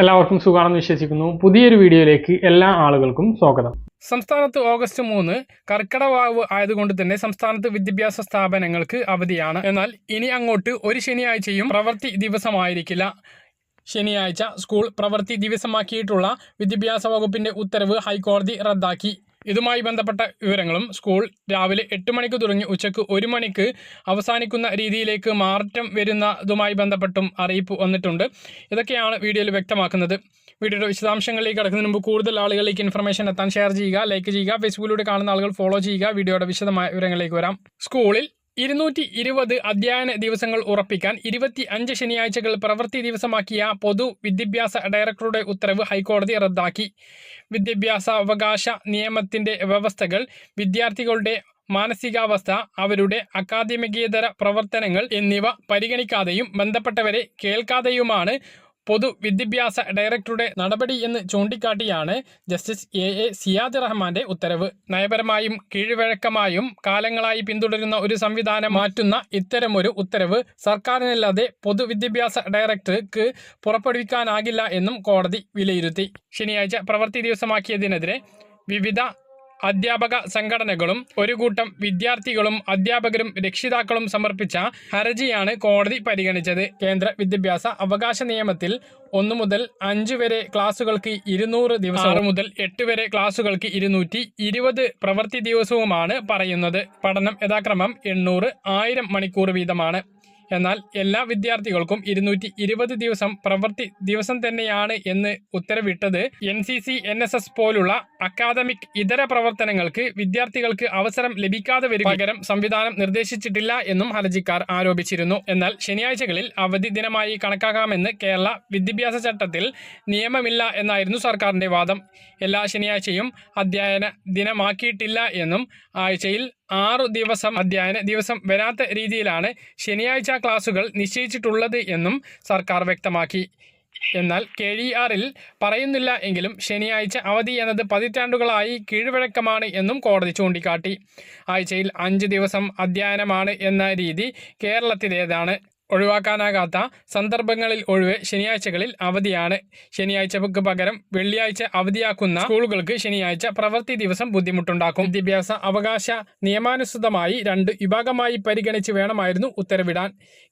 എല്ലാവർക്കും സുഖമാണെന്ന് വിശ്വസിക്കുന്നു. പുതിയൊരു വീഡിയോയിലേക്ക് എല്ലാ ആളുകൾക്കും സ്വാഗതം. സംസ്ഥാനത്ത് ഓഗസ്റ്റ് മൂന്ന് കർക്കിടവാവ് ആയതുകൊണ്ട് തന്നെ സംസ്ഥാനത്ത് വിദ്യാഭ്യാസ സ്ഥാപനങ്ങൾക്ക് അവധിയാണ്. എന്നാൽ ഇനി അങ്ങോട്ട് ഒരു ശനിയാഴ്ചയും പ്രവൃത്തി ദിവസമായിരിക്കില്ല. ശനിയാഴ്ച സ്കൂൾ പ്രവൃത്തി ദിവസമാക്കിയിട്ടുള്ള വിദ്യാഭ്യാസ വകുപ്പിന്റെ ഉത്തരവ് ഹൈക്കോടതി റദ്ദാക്കി. ഇതുമായി ബന്ധപ്പെട്ട വിവരങ്ങളും സ്കൂൾ രാവിലെ എട്ട് മണിക്ക് തുടങ്ങി ഉച്ചയ്ക്ക് ഒരു മണിക്ക് അവസാനിക്കുന്ന രീതിയിലേക്ക് മാറ്റം വരുന്നതുമായി ബന്ധപ്പെട്ടും അറിയിപ്പ് വന്നിട്ടുണ്ട്. ഇതൊക്കെയാണ് വീഡിയോയിൽ വ്യക്തമാക്കുന്നത്. വീഡിയോയുടെ വിശദാംശങ്ങളിലേക്ക് കടക്കുന്നതിന് മുമ്പ് കൂടുതൽ ആളുകളിലേക്ക് ഇൻഫർമേഷൻ എത്താൻ ഷെയർ ചെയ്യുക ലൈക്ക് ചെയ്യുക ഫേസ്ബുക്കിലൂടെ കാണുന്ന ആളുകൾ ഫോളോ ചെയ്യുക വീഡിയോയുടെ വിശദമായ വിവരങ്ങളിലേക്ക് വരാം. സ്കൂളിൽ ഇരുന്നൂറ്റി ഇരുപത് അധ്യയന ദിവസങ്ങൾ ഉറപ്പിക്കാൻ ഇരുപത്തി അഞ്ച് ശനിയാഴ്ചകൾ പ്രവൃത്തി ദിവസമാക്കിയ പൊതു വിദ്യാഭ്യാസ ഡയറക്ടറുടെ ഉത്തരവ് ഹൈക്കോടതി റദ്ദാക്കി. വിദ്യാഭ്യാസ അവകാശ നിയമത്തിന്റെ വ്യവസ്ഥകൾ വിദ്യാർത്ഥികളുടെ മാനസികാവസ്ഥ അവരുടെ അക്കാദമികേതര പ്രവർത്തനങ്ങൾ എന്നിവ പരിഗണിക്കാതെയും ബന്ധപ്പെട്ടവരെ കേൾക്കാതെയുമാണ് പൊതു വിദ്യാഭ്യാസ ഡയറക്ടറുടെ നടപടി എന്ന് ചൂണ്ടിക്കാട്ടിയാണ് ജസ്റ്റിസ് എ എ സിയാദ് റഹ്മാന്റെ ഉത്തരവ്. നയപരമായും കീഴ്വഴക്കമായും കാലങ്ങളായി പിന്തുടരുന്ന ഒരു സംവിധാനം മാറ്റുന്ന ഇത്തരമൊരു ഉത്തരവ് സർക്കാരിനല്ലാതെ പൊതുവിദ്യാഭ്യാസ ഡയറക്ടർക്ക് പുറപ്പെടുവിക്കാനാകില്ല എന്നും കോടതി വിലയിരുത്തി. ശനിയാഴ്ച പ്രവൃത്തി ദിവസമാക്കിയതിനെതിരെ വിവിധ അധ്യാപക സംഘടനകളും ഒരു കൂട്ടം വിദ്യാർത്ഥികളും അധ്യാപകരും രക്ഷിതാക്കളും സമർപ്പിച്ച ഹർജിയാണ് കോടതി പരിഗണിച്ചത്. കേന്ദ്ര വിദ്യാഭ്യാസ അവകാശ നിയമത്തിൽ ഒന്നു മുതൽ അഞ്ച് വരെ ക്ലാസുകൾക്ക് ഇരുന്നൂറ് ദിവസം ആറ് മുതൽ എട്ട് വരെ ക്ലാസുകൾക്ക് ഇരുന്നൂറ്റി ഇരുപത് പ്രവൃത്തി ദിവസവുമാണ് പറയുന്നത്. പഠനം യഥാക്രമം എണ്ണൂറ് ആയിരം മണിക്കൂർ വീതമാണ്. എന്നാൽ എല്ലാ വിദ്യാർത്ഥികൾക്കും ഇരുന്നൂറ്റി ഇരുപത് ദിവസം പ്രവൃത്തി ദിവസം തന്നെയാണ് എന്ന് ഉത്തരവിട്ടത് N C C N S S പോലുള്ള അക്കാദമിക് ഇതര പ്രവർത്തനങ്ങൾക്ക് വിദ്യാർത്ഥികൾക്ക് അവസരം ലഭിക്കാതെ വരും പകരം സംവിധാനം നിർദ്ദേശിച്ചിട്ടില്ല എന്നും ഹർജിക്കാർ ആരോപിച്ചിരുന്നു. എന്നാൽ ശനിയാഴ്ചകളിൽ അവധി ദിനമായി കണക്കാക്കാമെന്ന് കേരള വിദ്യാഭ്യാസ ചട്ടത്തിൽ നിയമമില്ല എന്നായിരുന്നു സർക്കാരിന്റെ വാദം. എല്ലാ ശനിയാഴ്ചയും അധ്യയന ദിനമാക്കിയിട്ടില്ല എന്നും ആഴ്ചയിൽ ആറു ദിവസം അധ്യയന ദിവസം വരാത്ത രീതിയിലാണ് ശനിയാഴ്ച ക്ലാസുകൾ നിശ്ചയിച്ചിട്ടുള്ളത് എന്നും സർക്കാർ വ്യക്തമാക്കി. എന്നാൽ കെ ഡി ആറിൽ പറയുന്നില്ല എങ്കിലും ശനിയാഴ്ച അവധി എന്നത് പതിറ്റാണ്ടുകളായി കീഴ്വഴക്കമാണ് എന്നും കോടതി ചൂണ്ടിക്കാട്ടി. ആഴ്ചയിൽ അഞ്ച് ദിവസം അധ്യയനമാണ് എന്ന രീതി കേരളത്തിലേതാണ്. ഒഴിവാക്കാനാകാത്ത സന്ദർഭങ്ങളിൽ ഒഴിവ് ശനിയാഴ്ചകളിൽ അവധിയാണ്. ശനിയാഴ്ചക്ക് പകരം വെള്ളിയാഴ്ച അവധിയാക്കുന്ന സ്കൂളുകൾക്ക് ശനിയാഴ്ച പ്രവൃത്തി ദിവസം ബുദ്ധിമുട്ടുണ്ടാക്കും. വിദ്യാഭ്യാസ അവകാശ നിയമാനുസൃതമായി രണ്ട് വിഭാഗമായി പരിഗണിച്ച് വേണമായിരുന്നു ഉത്തരവിടാൻ.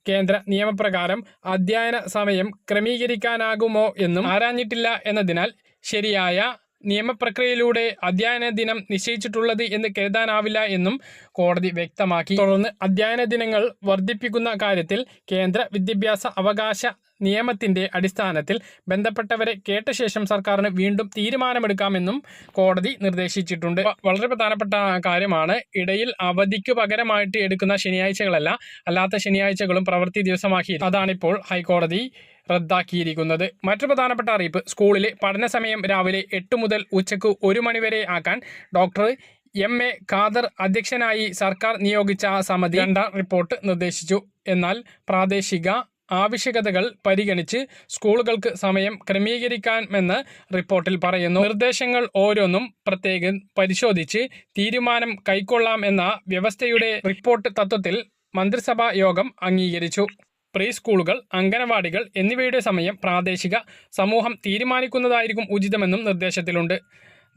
കേന്ദ്ര നിയമപ്രകാരം അധ്യയന സമയം ക്രമീകരിക്കാനാകുമോ എന്നും ആരാഞ്ഞിട്ടില്ല എന്നതിനാൽ ശരിയായ നിയമപ്രക്രിയയിലൂടെ അധ്യയന ദിനം നിശ്ചയിച്ചിട്ടുള്ളത് എന്ന് കരുതാനാവില്ല എന്നും കോടതി വ്യക്തമാക്കി. തുടർന്ന് അധ്യയന ദിനങ്ങൾ വർദ്ധിപ്പിക്കുന്ന കാര്യത്തിൽ കേന്ദ്ര വിദ്യാഭ്യാസ അവകാശ നിയമത്തിന്റെ അടിസ്ഥാനത്തിൽ ബന്ധപ്പെട്ടവരെ കേട്ട ശേഷം സർക്കാരിന് വീണ്ടും തീരുമാനമെടുക്കാമെന്നും കോടതി നിർദ്ദേശിച്ചിട്ടുണ്ട്. വളരെ പ്രധാനപ്പെട്ട കാര്യമാണ്. ഇടയിൽ അവധിക്ക് പകരമായിട്ട് എടുക്കുന്ന ശനിയാഴ്ചകളല്ല അല്ലാത്ത ശനിയാഴ്ചകളും പ്രവൃത്തി ദിവസമാക്കി. അതാണിപ്പോൾ ഹൈക്കോടതി റദ്ദാക്കിയിരിക്കുന്നത്. മറ്റു പ്രധാനപ്പെട്ട അറിയിപ്പ് സ്കൂളിലെ പഠന സമയം രാവിലെ എട്ട് മുതൽ ഉച്ചയ്ക്ക് ഒരു മണിവരെ ആക്കാൻ ഡോക്ടർ എം. എ. ഖാദർ അധ്യക്ഷനായി സർക്കാർ നിയോഗിച്ച സമിതി രണ്ടാം റിപ്പോർട്ട് നിർദ്ദേശിച്ചു. എന്നാൽ പ്രാദേശിക ആവശ്യകതകൾ പരിഗണിച്ച് സ്കൂളുകൾക്ക് സമയം ക്രമീകരിക്കാമെന്ന് റിപ്പോർട്ടിൽ പറയുന്നു. നിർദ്ദേശങ്ങൾ ഓരോന്നും പ്രത്യേകം പരിശോധിച്ച് തീരുമാനം കൈക്കൊള്ളാം എന്ന വ്യവസ്ഥയുടെ റിപ്പോർട്ട് തത്വത്തിൽ മന്ത്രിസഭാ യോഗം അംഗീകരിച്ചു. പ്രീ സ്കൂളുകൾ അംഗനവാടികൾ എന്നിവയുടെ സമയം പ്രാദേശിക സമൂഹം തീരുമാനിക്കുന്നതായിരിക്കും ഉചിതമെന്നും നിർദ്ദേശത്തിലുണ്ട്.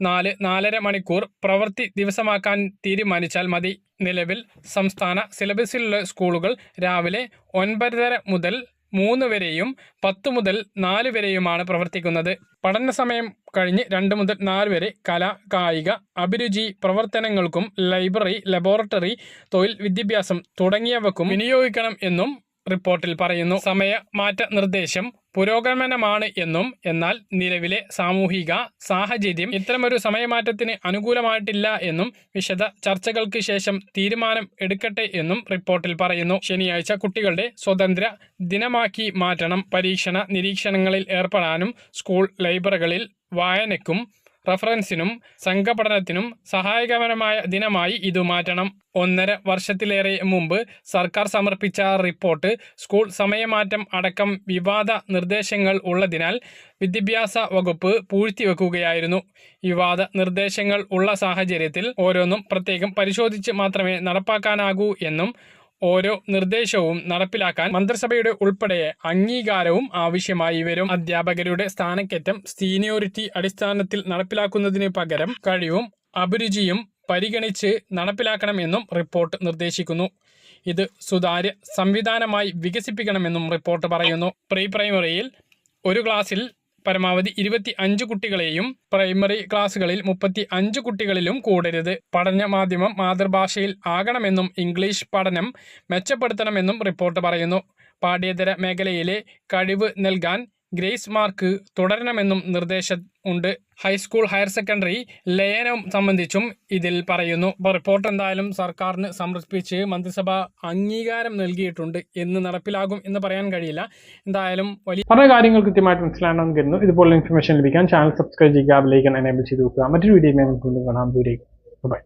നാല് നാലര മണിക്കൂർ പ്രവൃത്തി ദിവസമാക്കാൻ തീരുമാനിച്ചാൽ മതി. നിലവിൽ സംസ്ഥാന സിലബസിലുള്ള സ്കൂളുകൾ രാവിലെ ഒൻപതര മുതൽ മൂന്ന് വരെയും പത്ത് മുതൽ നാല് വരെയുമാണ് പ്രവർത്തിക്കുന്നത്. പഠന സമയം കഴിഞ്ഞ് രണ്ട് മുതൽ നാല് വരെ കല കായിക അഭിരുചി പ്രവർത്തനങ്ങൾക്കും ലൈബ്രറി ലബോറട്ടറി തൊഴിൽ വിദ്യാഭ്യാസം തുടങ്ങിയവക്കും വിനിയോഗിക്കണം എന്നും റിപ്പോർട്ടിൽ പറയുന്നു. സമയ മാറ്റ നിർദ്ദേശം പുരോഗമനമാണ് എന്നും എന്നാൽ നിലവിലെ സാമൂഹിക സാഹചര്യം ഇത്തരമൊരു സമയമാറ്റത്തിന് അനുകൂലമായിട്ടില്ല എന്നും വിശദ ചർച്ചകൾക്ക് ശേഷം തീരുമാനം എടുക്കട്ടെ എന്നും റിപ്പോർട്ടിൽ പറയുന്നു. ശനിയാഴ്ച കുട്ടികളുടെ സ്വതന്ത്ര ദിനമാക്കി മാറ്റണം. പരീക്ഷണ നിരീക്ഷണങ്ങളിൽ ഏർപ്പെടാനും സ്കൂൾ ലൈബ്രറികളിൽ വായനയ്ക്കും റഫറൻസിനും സംഘപഠനത്തിനും സഹായകരമായ ദിനമായി ഇത് മാറ്റണം. ഒന്നര വർഷത്തിലേറെ മുമ്പ് സർക്കാർ സമർപ്പിച്ച റിപ്പോർട്ട് സ്കൂൾ സമയമാറ്റം അടക്കം വിവാദ നിർദ്ദേശങ്ങൾ ഉള്ളതിനാൽ വിദ്യാഭ്യാസ വകുപ്പ് പൂഴ്ത്തിവെക്കുകയായിരുന്നു വിവാദ നിർദ്ദേശങ്ങൾ ഉള്ള സാഹചര്യത്തിൽ ഓരോന്നും പ്രത്യേകം പരിശോധിച്ച് മാത്രമേ നടപ്പാക്കാനാകൂ എന്നും ഓരോ നിർദ്ദേശവും നടപ്പിലാക്കാൻ മന്ത്രിസഭയുടെ ഉൾപ്പെടെ അംഗീകാരവും ആവശ്യമായി വരും. അധ്യാപകരുടെ സ്ഥാനക്കയറ്റം സീനിയോറിറ്റി അടിസ്ഥാനത്തിൽ നടപ്പിലാക്കുന്നതിന് പകരം കഴിവും അഭിരുചിയും പരിഗണിച്ച് നടപ്പിലാക്കണമെന്നും റിപ്പോർട്ട് നിർദ്ദേശിക്കുന്നു. ഇത് സുതാര്യ സംവിധാനമായി വികസിപ്പിക്കണമെന്നും റിപ്പോർട്ട് പറയുന്നു. പ്രീ പ്രൈമറിയിൽ ഒരു ക്ലാസ്സിൽ പരമാവധി ഇരുപത്തി അഞ്ച് കുട്ടികളെയും പ്രൈമറി ക്ലാസ്സുകളിൽ മുപ്പത്തി അഞ്ച് കുട്ടികളിലും കൂടരുത്. പഠന മാധ്യമം മാതൃഭാഷയിൽ ആകണമെന്നും ഇംഗ്ലീഷ് പഠനം മെച്ചപ്പെടുത്തണമെന്നും റിപ്പോർട്ട് പറയുന്നു. പാഠ്യേതര മേഖലയിലെ കഴിവ് നൽകാൻ ഗ്രേസ് മാർക്ക് തുടരണമെന്നും നിർദ്ദേശം ഉണ്ട്. ഹൈസ്കൂൾ ഹയർ സെക്കൻഡറി ലയനം സംബന്ധിച്ചും ഇതിൽ പറയുന്നു. റിപ്പോർട്ട് എന്തായാലും സർക്കാരിന് സമർപ്പിച്ച് മന്ത്രിസഭ അംഗീകാരം നൽകിയിട്ടുണ്ട് എന്ന് നടപ്പിലാകും എന്ന് പറയാൻ കഴിയില്ല. എന്തായാലും വലിയ പല കാര്യങ്ങൾ കൃത്യമായിട്ട് മനസ്സിലാണെന്ന് കരുതുന്നു. ഇതുപോലെ ഇൻഫർമേഷൻ ലഭിക്കാൻ ചാനൽ സബ്സ്ക്രൈബ് ചെയ്യുക ബെലൈക്കൻ എനേബിൾ ചെയ്ത് വെക്കുക. മറ്റൊരു വീഡിയോ നമുക്ക് കാണാം. ദൂരേക്ക് ബൈ